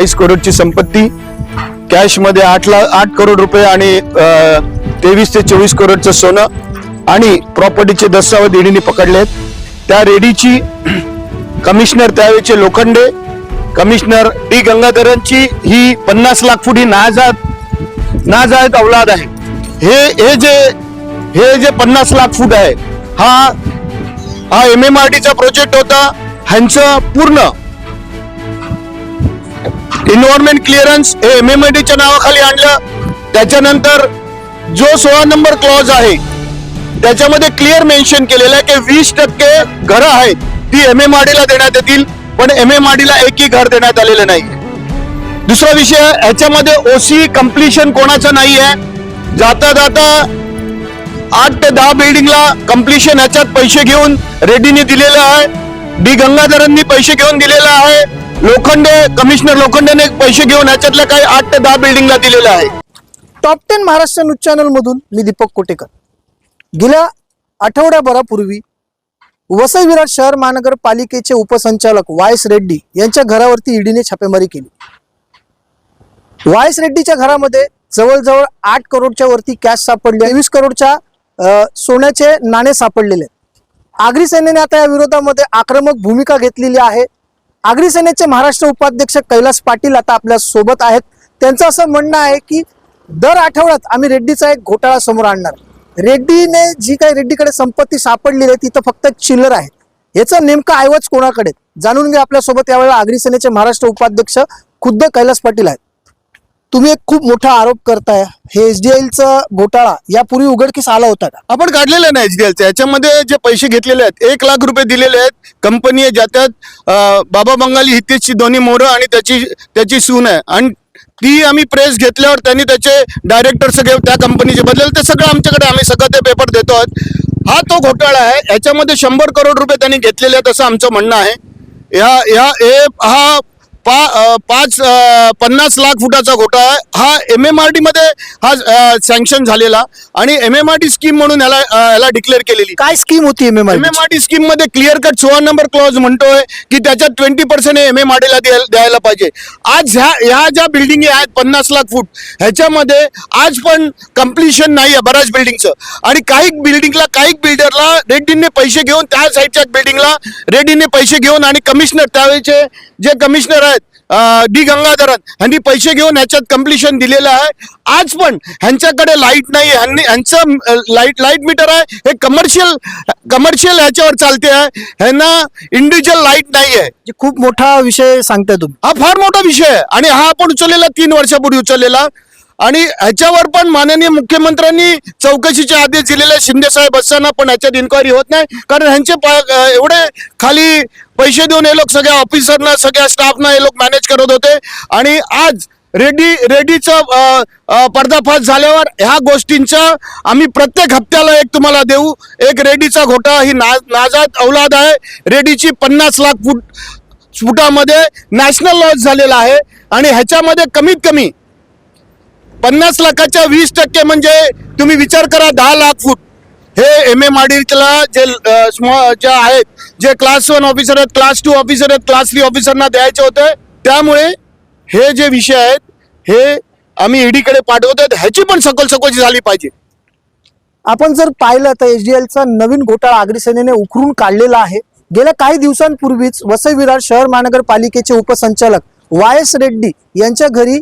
चाळीस करोडची संपत्ती कॅशमध्ये आठ लाख आठ करोड रुपये आणि तेवीस ते चोवीस करोडचं सोनं आणि प्रॉपर्टीचे दस्तावेज ईडीने आहेत त्या रेडीची कमिशनर त्यावेळेचे लोखंडे कमिशनर डी गंगाधरांची ही पन्नास लाख फूट ही नाजात नाजायत अवलाद आहे. हे हे जे हे जे पन्नास लाख फूट आहे हा हा एम एम आर टीचा प्रोजेक्ट होता. ह्यांचं पूर्ण एन्व्हायरमेंट क्लिअरन्स हे एम एम च्या नावाखाली आणलं. त्याच्यानंतर जो सोळा नंबर क्लॉज आहे त्याच्यामध्ये क्लिअर मेन्शन केलेलं आहे की वीस टक्के घरं आहेत ती एम एम ला देण्यात येतील पण एम एम ला एकही घर देण्यात आलेलं नाही. दुसरा विषय ह्याच्यामध्ये ओसी कम्प्लिशन कोणाचं नाही आहे? जाता जाता आठ ते दहा बिल्डिंगला कम्प्लिशन ह्याच्यात पैसे घेऊन रेड्डीने दिलेलं आहे. डी गंगाधरांनी पैसे घेऊन दिलेलं आहे. लोखंडे कमिशनर लोखंडेने पैसे घेऊन याच्यातल्या काही आठ ते दहा बिल्डिंगला दिलेल्या आहे top ten Maharashtra news channel मधून मी दीपक कोटेकर. गेल्या आठवड्याभरापूर्वी वसई विराट शहर महानगरपालिकेचे उपसंचालक वाय एस रेड्डी यांच्या घरावरती ईडीने छापेमारी केली. वाय एस रेड्डीच्या घरामध्ये जवळजवळ आठ करोडच्या वरती कॅश सापडले तेवीस करोडच्या सोन्याचे नाणे सापडलेले आगरी सेनेने आता या विरोधामध्ये आक्रमक भूमिका घेतलेली आहे. सेनेचे महाराष्ट्र उपाध्यक्ष कैलास पाटील आता आपल्यासोबत आहेत. त्यांचं असं म्हणणं आहे की दर आठवड्यात आम्ही रेड्डीचा एक घोटाळा समोर आणणार. रेड्डीने जी काही रेड्डीकडे संपत्ती सापडलेली आहे तिथं फक्त चिल्लर आहे. याचं नेमकं ऐवज कोणाकडे? जाणून घ्या आपल्यासोबत यावेळेला आगरी सेनेचे महाराष्ट्र उपाध्यक्ष खुद्द कैलास पाटील आहेत. तुम्ही एक खूप मोठा आरोप करताय. हे एसडीआयचा घोटाळा यापूर्वी उघडकीस आला होता का? आपण काढलेलं एच डी एलचा याच्यामध्ये जे पैसे घेतलेले आहेत एक लाख रुपये दिलेले आहेत. कंपनी आहे ज्याच्यात बाबा बंगाली हितेशची दोन्ही मोरं आणि त्याची त्याची सून आहे. आणि ती आम्ही प्रेस घेतल्यावर त्यांनी त्याचे डायरेक्टर सगळे त्या कंपनीचे बदलले. ते सगळं आमच्याकडे आम्ही सगळं ते पेपर देतो आहोत. हा तो घोटाळा आहे. याच्यामध्ये शंभर करोड रुपये त्यांनी घेतलेले आहेत असं आमचं म्हणणं आहे. या या हा पा पाच पन्नास लाख फुटाचा घोटाळा आहे. हा एम एम आर डी मध्ये हा सँक्शन झालेला आणि M M R D scheme म्हणून याला अं, याला डिक्लेअर केलेली. काय स्कीम होती M M M M R D स्कीममध्ये क्लिअर कट सोळा नंबर क्लॉज म्हणतोय की त्याच्यात twenty percent M M R ला द्यायला पाहिजे. आज ह्या ह्या ज्या बिल्डिंग आहेत पन्नास लाख फूट ह्याच्यामध्ये आज पण कम्प्लिशन नाही आहे बऱ्याच बिल्डिंगचं आणि काही बिल्डिंगला काही बिल्डरला रेड्डीने पैसे घेऊन त्या साईडच्या बिल्डिंगला रेड्डीने पैसे घेऊन आणि कमिशनर त्यावेळेचे जे कमिशनर आहेत डी गंगाधरन ह्यांनी पैसे घेऊन ह्याच्यात कम्प्लिशन दिलेलं आहे. आज पण ह्यांच्याकडे लाइट नाही ह्यांनी ह्यांचं लाइट लाइट मीटर आहे. हे कमर्शियल कमर्शियल ह्याच्यावर चालते आहे. ह्यांना इंडिव्हिज्युअल लाइट नाही आहे खूप मोठा विषय सांगताय तुम्ही. हा फार मोठा विषय आहे. आणि हा आपण उचललेला तीन वर्षापूर्वी उचललेला आणि ह्याच्यावर पण माननीय मुख्यमंत्र्यांनी चौकशीचे आदेश दिलेले शिंदेसाहेब शिंदे साहेब असताना पण ह्याच्यात इन्क्वायरी होत नाही. कारण ह्यांचे एवढे खाली पैसे देऊन हे लोक सगळ्या ऑफिसरना सगळ्या स्टाफना हे लोक मॅनेज करत होते. आणि आज रेडी रेडीचं पर्दाफाश झाल्यावर ह्या गोष्टींचा आम्ही प्रत्येक हप्त्याला एक तुम्हाला देऊ. एक रेडीचा घोटाळा ही ना नाजात औलाद आहे. रेडीची पन्नास लाख फूट फुटामध्ये नॅशनल लॉस झालेला आहे. आणि ह्याच्यामध्ये कमीत कमी पन्नास लाखाच्या वीस टक्के म्हणजे तुम्ही विचार करा दहा लाख फूट. हे एम एम आडीला जे ज्या जे आहेत जे क्लास वन ऑफिसर आहेत क्लास टू ऑफिसर आहेत क्लास थ्री ऑफिसरना द्यायचे होते त्यामुळे हे जे विषय आहेत हे आम्ही ईडीकडे पाठवतो ह्याची पण सखोल सखोची झाली पाहिजे. आपण जर पाहिलं तर एच डी एलचा नवीन घोटाळा आगरी सेनेने काढलेला आहे. गेल्या काही दिवसांपूर्वीच वसई विरार शहर महानगरपालिकेचे उपसंचालक वाय एस रेड्डी यांच्या घरी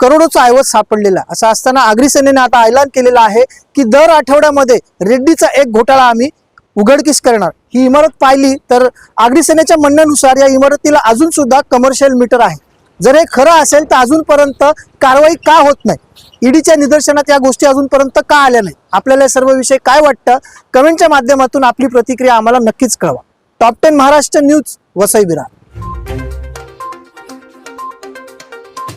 करोडोचा ऐवज सापडलेला असं असताना आगरी सेनेने आता ऐलान केलेला आहे की दर आठवड्यामध्ये रेड्डीचा एक घोटाळा आम्ही उघडकीस करणार. ही इमारत पाहिली तर आगरी सेनेच्या म्हणण्यानुसार या इमारतीला अजून सुद्धा कमर्शियल मीटर आहे. जर हे खरं असेल तर अजूनपर्यंत कारवाई का होत नाही? ईडीच्या निदर्शनात या गोष्टी अजूनपर्यंत का आल्या नाही आपल्याला या सर्व विषय काय वाटतं? कमेंटच्या माध्यमातून आपली प्रतिक्रिया आम्हाला नक्कीच कळवा. Top ten Maharashtra news Vasai Virar.